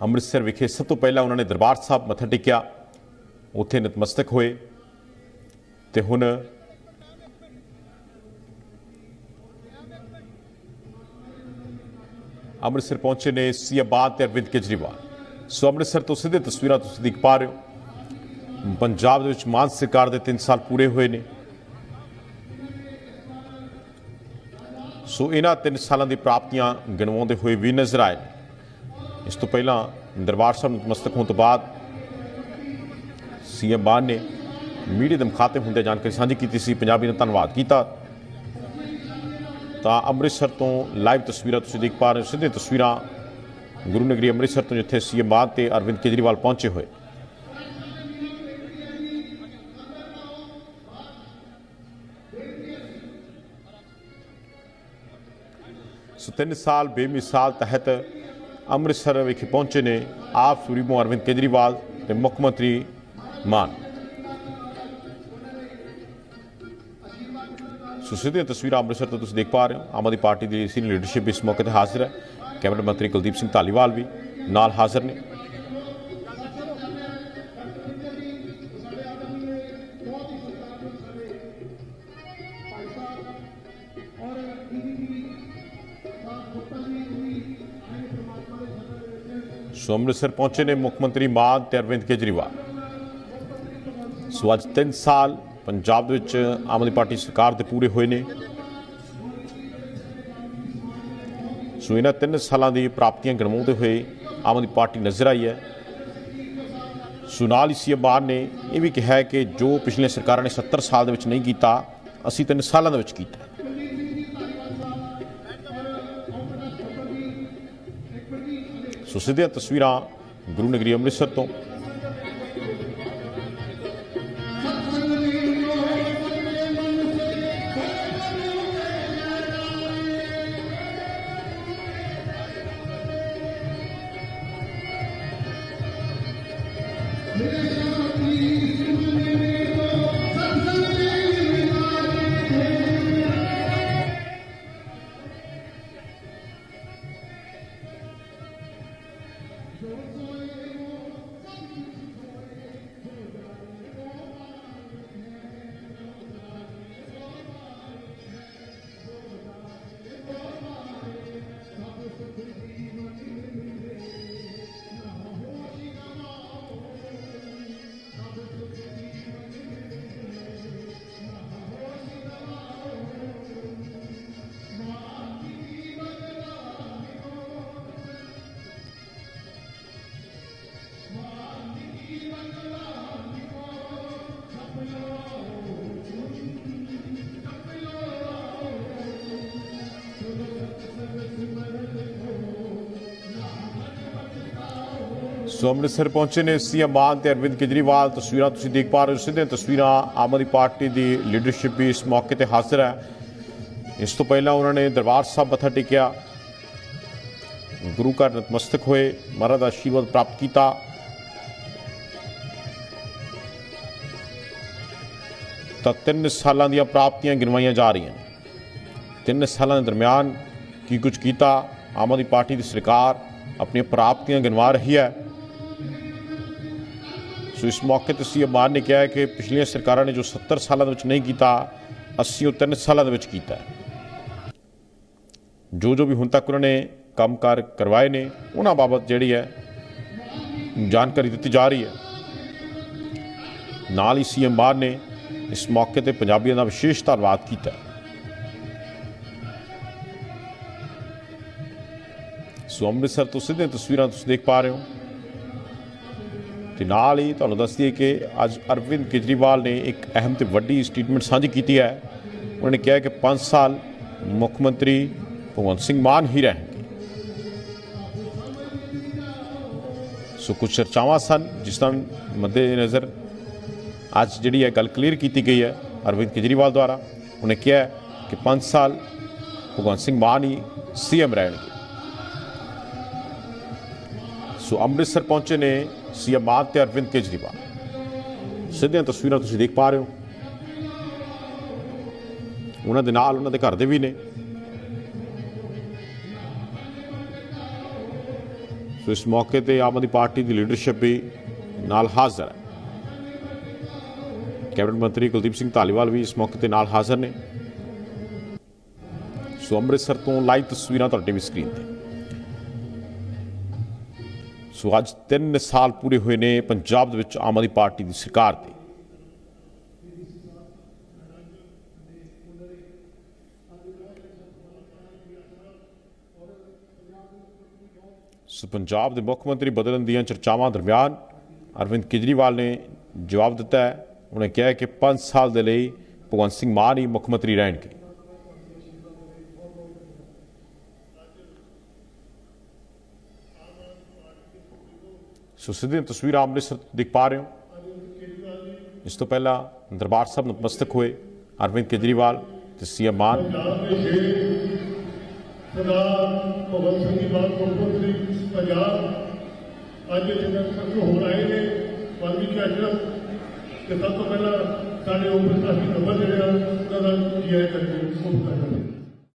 ਅੰਮ੍ਰਿਤਸਰ ਵਿਖੇ ਸਭ ਤੋਂ ਪਹਿਲਾਂ ਉਹਨਾਂ ਨੇ ਦਰਬਾਰ ਸਾਹਿਬ ਮੱਥਾ ਟੇਕਿਆ। ਉੱਥੇ ਨਤਮਸਤਕ ਹੋਏ ਤੇ ਹੁਣ ਅੰਮ੍ਰਿਤਸਰ ਪਹੁੰਚੇ ਨੇ ਸੀ ਆਬਾਦ ਤੇ ਅਰਵਿੰਦ ਕੇਜਰੀਵਾਲ। ਸੋ ਅੰਮ੍ਰਿਤਸਰ ਤੋਂ ਸਿੱਧੇ ਤਸਵੀਰਾਂ ਤੁਸੀਂ ਦੇਖ ਪਾ ਰਹੇ ਹੋ। ਪੰਜਾਬ ਦੇ ਵਿੱਚ ਮਾਨ ਸਰਕਾਰ ਦੇ 3 ਸਾਲ ਪੂਰੇ ਹੋਏ ਨੇ। ਸੋ ਇਹਨਾਂ 3 ਸਾਲਾਂ ਦੀ ਪ੍ਰਾਪਤੀਆਂ ਗਿਣਵਾਉਂਦੇ ਹੋਏ ਵੀ ਨਜ਼ਰ ਆਏ ਇਸ ਤੋਂ ਪਹਿਲਾਂ ਦਰਬਾਰ ਸਾਹਿਬ ਨਤਮਸਤਕ ਹੋਣ ਤੋਂ ਬਾਅਦ ਸੀਐਮ ਮਾਨ ਨੇ ਮੀਡੀਆ ਦੇ ਮੁਖਾਤਿਬ ਹੁੰਦੇ ਜਾਣਕਾਰੀ ਸਾਂਝੀ ਕੀਤੀ ਸੀ, ਪੰਜਾਬੀ ਨੇ ਧੰਨਵਾਦ ਕੀਤਾ। ਤਾਂ ਅੰਮ੍ਰਿਤਸਰ ਤੋਂ ਲਾਈਵ ਤਸਵੀਰਾਂ ਤੁਸੀਂ ਦੇਖ ਪਾ ਰਹੇ ਹੋ ਸਿੱਧੇ ਤਸਵੀਰਾਂ ਗੁਰੂ ਨਗਰੀ ਅੰਮ੍ਰਿਤਸਰ ਤੋਂ ਜਿੱਥੇ ਸੀਐਮ ਮਾਨ ਤੇ ਅਰਵਿੰਦ ਕੇਜਰੀਵਾਲ ਪਹੁੰਚੇ ਹੋਏ। ਸੋ ਤਿੰਨ ਸਾਲ, ਬੇਮਿਸਾਲ ਤਹਿਤ ਅੰਮ੍ਰਿਤਸਰ ਵਿਖੇ ਪਹੁੰਚੇ ਨੇ ਆਪ ਸੁਰੀਮੋ ਅਰਵਿੰਦ ਕੇਜਰੀਵਾਲ ਤੇ ਮੁੱਖ ਮੰਤਰੀ ਮਾਨ। ਸੋ ਸਿੱਧੀਆਂ ਤਸਵੀਰਾਂ ਅੰਮ੍ਰਿਤਸਰ ਤੋਂ ਤੁਸੀਂ ਦੇਖ ਪਾ ਰਹੇ ਹੋ। ਆਮ ਆਦਮੀ ਪਾਰਟੀ ਦੀ ਸੀਨੀਅਰ ਲੀਡਰਸ਼ਿਪ ਇਸ ਮੌਕੇ ਤੇ ਹਾਜ਼ਰ ਹੈ। ਕੈਬਨਿਟ ਮੰਤਰੀ ਕੁਲਦੀਪ ਸਿੰਘ ਧਾਲੀਵਾਲ ਵੀ ਨਾਲ ਹਾਜ਼ਰ ਨੇ। ਸੋ ਅੰਮ੍ਰਿਤਸਰ ਪਹੁੰਚੇ ਨੇ ਮੁੱਖ ਮੰਤਰੀ ਮਾਨ ਤੇ ਅਰਵਿੰਦ ਕੇਜਰੀਵਾਲ। ਸੋ ਅੱਜ 3 ਸਾਲ ਪੰਜਾਬ ਦੇ ਵਿੱਚ ਆਮ ਆਦਮੀ ਪਾਰਟੀ ਸਰਕਾਰ ਦੇ ਪੂਰੇ ਹੋਏ ਨੇ। ਸੋ ਇਹਨਾਂ 3 ਸਾਲਾਂ ਦੀ ਪ੍ਰਾਪਤੀਆਂ ਗਿਣਵਾਉਂਦੇ ਹੋਏ ਆਮ ਆਦਮੀ ਪਾਰਟੀ ਨਜ਼ਰ ਆਈ ਹੈ। ਸੋ ਨਾਲ ਹੀ ਸੀਐਮ ਨੇ ਇਹ ਵੀ ਕਿਹਾ ਕਿ ਜੋ ਪਿਛਲੇ ਸਰਕਾਰਾਂ ਨੇ 70 ਸਾਲ ਦੇ ਵਿੱਚ ਨਹੀਂ ਕੀਤਾ, ਅਸੀਂ 3 ਸਾਲਾਂ ਦੇ ਵਿੱਚ ਕੀਤਾ। ਸੋ ਸਿੱਧੀਆਂ ਤਸਵੀਰਾਂ ਗੁਰੂ ਨਗਰੀ ਅੰਮ੍ਰਿਤਸਰ ਤੋਂ ਸੋ ਅੰਮ੍ਰਿਤਸਰ ਪਹੁੰਚੇ ਨੇ ਸੀਐਮ ਮਾਨ ਤੇ ਅਰਵਿੰਦ ਕੇਜਰੀਵਾਲ। ਤਸਵੀਰਾਂ ਤੁਸੀਂ ਦੇਖ ਪਾ ਰਹੇ ਹੋ ਸਿੱਧੇ ਤਸਵੀਰਾਂ ਆਮ ਆਦਮੀ ਪਾਰਟੀ ਦੀ ਲੀਡਰਸ਼ਿਪ ਵੀ ਇਸ ਮੌਕੇ ਤੇ ਹਾਜ਼ਰ ਹੈ। ਇਸ ਤੋਂ ਪਹਿਲਾਂ ਉਹਨਾਂ ਨੇ ਦਰਬਾਰ ਸਾਹਿਬ ਮੱਥਾ ਟੇਕਿਆ। ਗੁਰੂ ਘਰ ਨਤਮਸਤਕ ਹੋਏ, ਮਹਾਰਾਜ ਦਾ ਆਸ਼ੀਰਵਾਦ ਪ੍ਰਾਪਤ ਕੀਤਾ। ਤਾਂ ਤਿੰਨ ਸਾਲਾਂ ਦੀਆਂ ਪ੍ਰਾਪਤੀਆਂ ਗਿਣਵਾਈਆਂ ਜਾ ਰਹੀਆਂ ਨੇ। ਤਿੰਨ ਸਾਲਾਂ ਦੇ ਦਰਮਿਆਨ ਕੀ ਕੁਝ ਕੀਤਾ? ਆਮ ਆਦਮੀ ਪਾਰਟੀ ਦੀ ਸਰਕਾਰ ਆਪਣੀਆਂ ਪ੍ਰਾਪਤੀਆਂ ਗਿਣਵਾ ਰਹੀ ਹੈ। ਸੋ ਇਸ ਮੌਕੇ ਤੇ ਸੀ ਮਾਨ ਨੇ ਕਿਹਾ ਕਿ ਪਿਛਲੀਆਂ ਸਰਕਾਰਾਂ ਨੇ ਜੋ 70 ਸਾਲਾਂ ਦੇ ਵਿੱਚ ਨਹੀਂ ਕੀਤਾ, ਅਸੀਂ ਉਹ ਤਿੰਨ ਸਾਲਾਂ ਦੇ ਵਿੱਚ ਕੀਤਾ ਜੋ ਜੋ ਵੀ ਹੁਣ ਤੱਕ ਉਹਨਾਂ ਨੇ ਕੰਮਕਾਰ ਕਰਵਾਏ ਨੇ, ਉਹਨਾਂ ਬਾਬਤ ਜਿਹੜੀ ਹੈ, ਜਾਣਕਾਰੀ ਦਿੱਤੀ ਜਾ ਰਹੀ ਹੈ। ਨਾਲ ਹੀ ਸੀਐਮ ਮਾਨ ਨੇ ਇਸ ਮੌਕੇ ਤੇ ਪੰਜਾਬੀਆਂ ਦਾ ਵਿਸ਼ੇਸ਼ ਧੰਨਵਾਦ ਕੀਤਾ ਸੋ ਅੰਮ੍ਰਿਤਸਰ ਤੋਂ ਸਿੱਧੇ ਤਸਵੀਰਾਂ ਤੁਸੀਂ ਦੇਖ ਪਾ ਰਹੇ ਹੋ। ਤੇ ਨਾਲ ਹੀ ਤੁਹਾਨੂੰ ਦੱਸ ਦਈਏ ਕਿ ਅੱਜ ਅਰਵਿੰਦ ਕੇਜਰੀਵਾਲ ਨੇ ਇੱਕ ਅਹਿਮ ਤੇ ਵੱਡੀ ਸਟੇਟਮੈਂਟ ਸਾਂਝੀ ਕੀਤੀ ਹੈ। ਉਹਨਾਂ ਨੇ ਕਿਹਾ ਕਿ 5 ਸਾਲ ਮੁੱਖ ਮੰਤਰੀ ਭਗਵੰਤ ਸਿੰਘ ਮਾਨ ਹੀ ਰਹਿਣਗੇ। ਸੋ ਕੁਝ ਚਰਚਾਵਾਂ ਸਨ ਜਿਸ ਦਾ ਮੱਦੇ ਨਜ਼ਰ ਅੱਜ ਜਿਹੜੀ ਹੈ ਗੱਲ ਕਲੀਅਰ ਕੀਤੀ ਗਈ ਹੈ ਅਰਵਿੰਦ ਕੇਜਰੀਵਾਲ ਦੁਆਰਾ। ਉਹਨੇ ਕਿਹਾ ਕਿ 5 ਸਾਲ ਭਗਵੰਤ ਸਿੰਘ ਮਾਨ ਹੀ ਸੀਐਮ ਰਹਿਣਗੇ। ਸੋ ਅੰਮ੍ਰਿਤਸਰ ਪਹੁੰਚੇ ਨੇ ਸੀਐਮ ਮਾਨ ਤੇ ਅਰਵਿੰਦ ਕੇਜਰੀਵਾਲ। ਸਿੱਧੀਆਂ ਤਸਵੀਰਾਂ ਤੁਸੀਂ ਦੇਖ ਪਾ ਰਹੇ ਹੋ। ਉਹਨਾਂ ਦੇ ਨਾਲ ਉਹਨਾਂ ਦੇ ਘਰ ਦੇ ਵੀ ਨੇ। ਸੋ ਇਸ ਮੌਕੇ ਤੇ ਆਮ ਆਦਮੀ ਪਾਰਟੀ ਦੀ ਲੀਡਰਸ਼ਿਪ ਵੀ ਨਾਲ ਹਾਜ਼ਰ ਹੈ। ਕੈਬਨਿਟ ਮੰਤਰੀ ਕੁਲਦੀਪ ਸਿੰਘ ਧਾਲੀਵਾਲ ਵੀ ਇਸ ਮੌਕੇ ਤੇ ਨਾਲ ਹਾਜ਼ਰ ਨੇ। ਸੋ ਅੰਮ੍ਰਿਤਸਰ ਤੋਂ ਲਾਈਵ ਤਸਵੀਰਾਂ ਤੁਹਾਡੇ ਵੀ ਸਕਰੀਨ ਤੇ। ਸੋ ਅੱਜ 3 ਸਾਲ ਪੂਰੇ ਹੋਏ ਨੇ ਪੰਜਾਬ ਦੇ ਵਿੱਚ ਆਮ ਆਦਮੀ ਪਾਰਟੀ ਦੀ ਸਰਕਾਰ ਦੇ ਸੋ ਪੰਜਾਬ ਦੇ ਮੁੱਖ ਮੰਤਰੀ ਬਦਲਣ ਦੀਆਂ ਚਰਚਾਵਾਂ ਦਰਮਿਆਨ ਅਰਵਿੰਦ ਕੇਜਰੀਵਾਲ ਨੇ ਜਵਾਬ ਦਿੱਤਾ ਹੈ। ਉਹਨੇ ਕਿਹਾ ਕਿ 5 ਸਾਲ ਦੇ ਲਈ ਭਗਵੰਤ ਸਿੰਘ ਮਾਨ ਹੀ ਮੁੱਖ ਮੰਤਰੀ ਰਹਿਣਗੇ। ਸੋ ਸਿੱਧੀਆਂ ਤਸਵੀਰਾਂ ਅੰਮ੍ਰਿਤਸਰ ਤੋਂ ਦੇਖ ਪਾ ਰਹੇ ਹੋ। ਇਸ ਤੋਂ ਪਹਿਲਾਂ ਦਰਬਾਰ ਸਾਹਿਬ ਨਤਮਸਤਕ ਹੋਏ ਅਰਵਿੰਦ ਕੇਜਰੀਵਾਲ ਤੇ ਸੀਐਮ ਮਾਨ। ਸਰਦਾਰ ਭਗਵੰਤ ਸਿੰਘ ਦੀ ਬਾਤ ਮੁੱਖ ਮੰਤਰੀ ਪੰਜਾਬ ਅੱਜ ਜਿੰਦਰ ਸੰਗ ਹੋਣ ਆਏ ਨੇ ਪਰਮੀ ਕੈਟਰ ਤੇ ਸਭ ਤੋਂ ਪਹਿਲਾਂ ਸਾਡੇ ਓਪਨ ਕਾਸੀ ਨੰਬਰ ਜਿਹੜੇ ਆ, ਉਹਨਾਂ ਦਾ ਕੀ ਕਰਕੇ ਉਹ ਕਰਦੇ